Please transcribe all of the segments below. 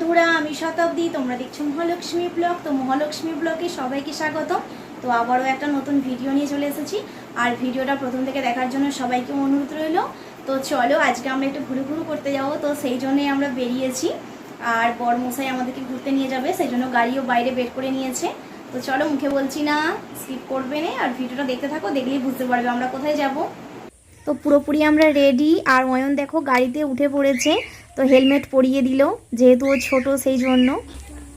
বন্ধুরা, আমি শতাব্দী, তোমরা দেখছ মহালক্ষ্মী ব্লগ। তো মহালক্ষ্মী ব্লগে সবাইকে স্বাগত তো আবারও একটা নতুন ভিডিও নিয়ে চলে এসেছি। আর ভিডিওটা প্রথম থেকে দেখার জন্য সবাইকে অনুরোধ রইল। তো চলো, আজকে আমরা একটু ঘুরে ঘুরে করতে যাব। তো সেই জন্যই আমরা বেরিয়েছি। আর বরমশাই আমাদেরকে ঘুরতে নিয়ে যাবে, সেই জন্য গাড়িও বাইরে বের করে নিয়েছে। তো চলো, মুখে বলছি না স্কিপ করবে না। আর ভিডিওটা দেখতে থাকো, দেখলেই বুঝতে পারবে আমরা কোথায় যাব। তো পুরোপুরি আমরা রেডি আর অয়ন দেখো, গাড়িতে উঠে পড়েছে। তো হেলমেট পরিয়ে দিল, যেহেতু ও ছোট সেই জন্য।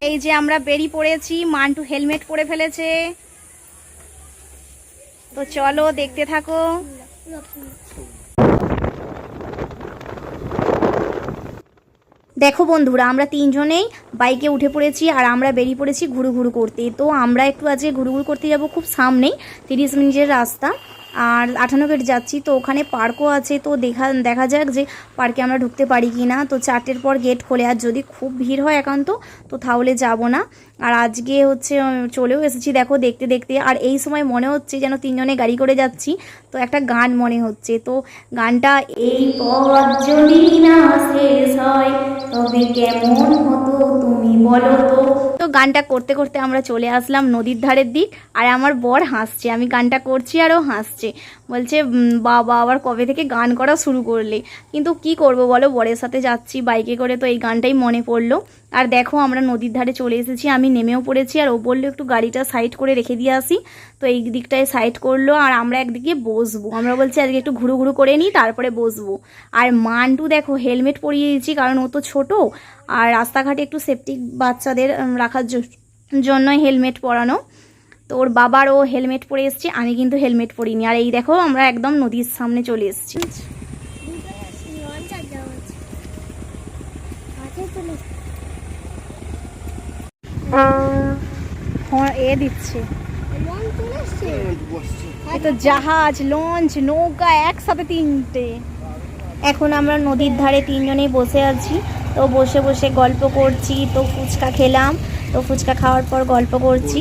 এই যে আমরা বেরিয়ে পড়েছি মান্টু হেলমেট পরে ফেলেছে। তো চলো দেখতে থাকো। দেখো বন্ধুরা, আমরা তিনজনেই বাইকে উঠে পড়েছি আর আমরা বেরিয়ে পড়েছি ঘুরু ঘুরু করতে। তো আমরা একটু আজকে ঘুরু ঘুরু করতে যাব খুব সামনেই, তিরিশ মিনিটের রাস্তা। আর আঠানো গেট যাচ্ছি, তো ওখানে পার্কও আছে, তো দেখা দেখা যাক যে পার্কে আমরা ঢুকতে পারি কি না। তো চারটের পর গেট খোলে, আর যদি খুব ভিড় হয় একান্ত, তো তাহলে যাব না। আর আজকে হচ্ছে চলেও এসেছি, দেখো, দেখতে দেখতে। আর এই সময় মনে হচ্ছে যেন তিনজনে গাড়ি করে যাচ্ছি, তো একটা গান মনে হচ্ছে। তো গানটা, এই যদি না শেষ হয়, তবে কেমন হতো তুমি বলো তো? তো গানটা করতে করতে আমরা চলে আসলাম নদীর ধারের দিক, আর আমার বর হাসছে। আমি গানটা করছি, আরও ও হাসছে বলছে বাবা আবার কবে থেকে গান করা শুরু করলে? কিন্তু কি করব বলো? বরের সাথে যাচ্ছি, বাইকে করে তো এই গানটাই মনে পড়ল। আর দেখো, আমরা নদীর ধারে চলে এসেছি, আমি নেমেও পড়েছি। আর ও বলল, একটু গাড়িটা সাইড করে রেখে দিয়ে আসি। তো এই দিকটায় সাইড করল, আর আমরা একদিকে বসবো। আমরা বলছি, আজকে একটু ঘুরু ঘুরু করে নিই, তারপরে বসবো। আর মান্টু দেখো, হেলমেট পরিয়ে দিয়েছি, কারণ ও তো ছোট। আর রাস্তাঘাটে একটু সেফটি বাচ্চাদের রাখার জন্যই হেলমেট পরানো। তো ওর বাবারও হেলমেট পরে এসছে, আমি কিন্তু হেলমেট পরিনি। আর এই দেখো, আমরা একদম নদীর সামনে চলে এসেছি। এ এই তো জাহাজ, লঞ্চ, নৌকা, একসাথে তিনটে। এখন আমরা নদীর ধারে তিনজনেই বসে আছি। তো বসে বসে গল্প করছি, তো ফুচকা খেলাম, তো ফুচকা খাওয়ার পর গল্প করছি।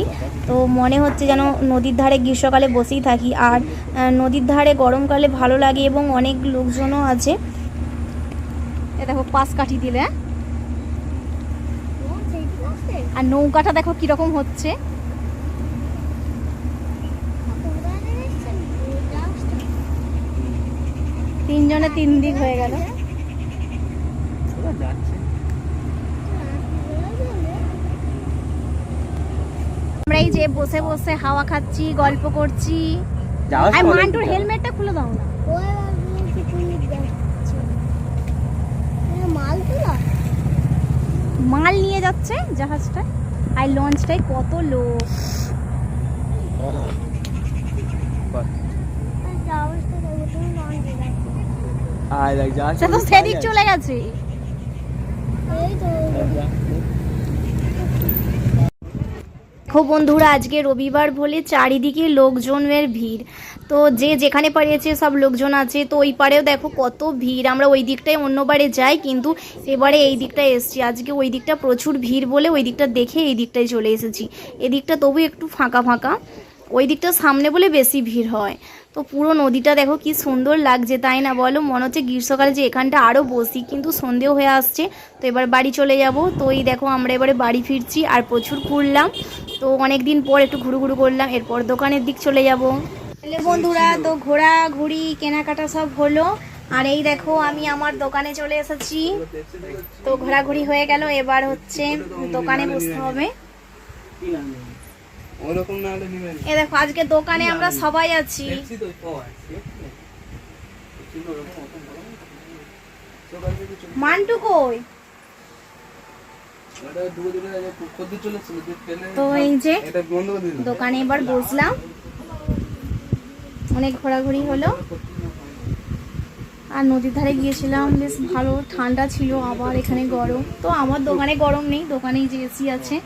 তো মনে হচ্ছে যেন নদীর ধারে গ্রীষ্মকালে বসেই থাকি। আর নদীর ধারে গরমকালে ভালো লাগে এবং অনেক লোকজনও আছে। দেখো পাশ কাঠি দিলে হ্যাঁ? আর নৌকাটা দেখো কীরকম হচ্ছে। তিনজনে তিন দিক হয়ে গেল। আমরা এই যে বসে বসে হাওয়া খাচ্ছি গল্প করছি। আর মান্টুর হেলমেটটা খুলে দাও না। মাল নিয়ে যাচ্ছে জাহাজটা। আর লঞ্চটায় কত লোক। সে তো সেদিক চলে গেছে। দেখো বন্ধুরা, আজকে রবিবার বলে চারিদিকে লোকজনের ভিড়। তো যে যেখানে পারিয়েছে সব লোকজন আছে। তো ওই পারেও দেখো কত ভিড়। আমরা ওই দিকটায় অন্যবারে যাই, কিন্তু এবারে এই দিকটায় এসেছি। আজকে ওই দিকটা প্রচুর ভিড় বলে ওই দিকটা দেখে এই দিকটায় চলে এসেছি। এদিকটা তবু একটু ফাঁকা ফাঁকা। ওই দিকটা সামনে বলে বেশি ভিড় হয়। তো পুরো নদীটা দেখো কি সুন্দর লাগছে, তাই না বলো? মনে হচ্ছে গ্রীষ্মকালে যে এখানটা আরও বসি, কিন্তু সন্ধেও হয়ে আসছে। তো এবার বাড়ি চলে যাব। তো এই দেখো আমরা এবারে বাড়ি ফিরছি আর প্রচুর ঘুরলাম। তো অনেক দিন পর একটু ঘুরু ঘুরু করলাম, এরপর দোকানের দিক চলে যাব। তাহলে বন্ধুরা, তো ঘোরা ঘুরি কেনাকাটা সব হলো। আর এই দেখো আমি আমার দোকানে চলে এসেছি। তো ঘোরাঘুরি হয়ে গেল, এবার হচ্ছে দোকানে বসতে হবে। ওরকম না হলে নিবেন এ দেখো আজকে দোকানে আমরা সবাই আছি। দেখছি তো সকাল মান্টু কই? তো এই যে দোকানে এবার বসলাম। অনেক ঘোরাঘুরি হলো। আর নদীর ধারে গিয়েছিলাম বেশ ভালো ঠান্ডা ছিল আবার এখানে গরম। তো আমার দোকানে গরম নেই দোকানেই যে এসি আছে।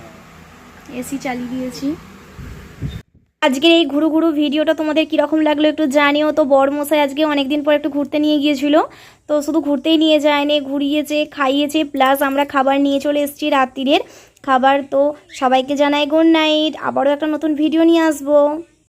এসি চালিয়ে দিয়েছি। আজকের এই ঘুরু ঘুরু ভিডিওটা তোমাদের কীরকম লাগল একটু জানিও। তো বড়মশাই আজকে অনেক দিন পর একটু ঘুরতে নিয়ে গিয়েছিল। তো শুধু ঘুরতেই নিয়ে যায়নি, ঘুরিয়েছে, খাইয়েছে প্লাস আমরা খাবার নিয়ে চলে এসেছি রাত্রিরের। খাবার তো সবাইকে জানাই গুড নাইট আবারও একটা নতুন ভিডিও নিয়ে আসব।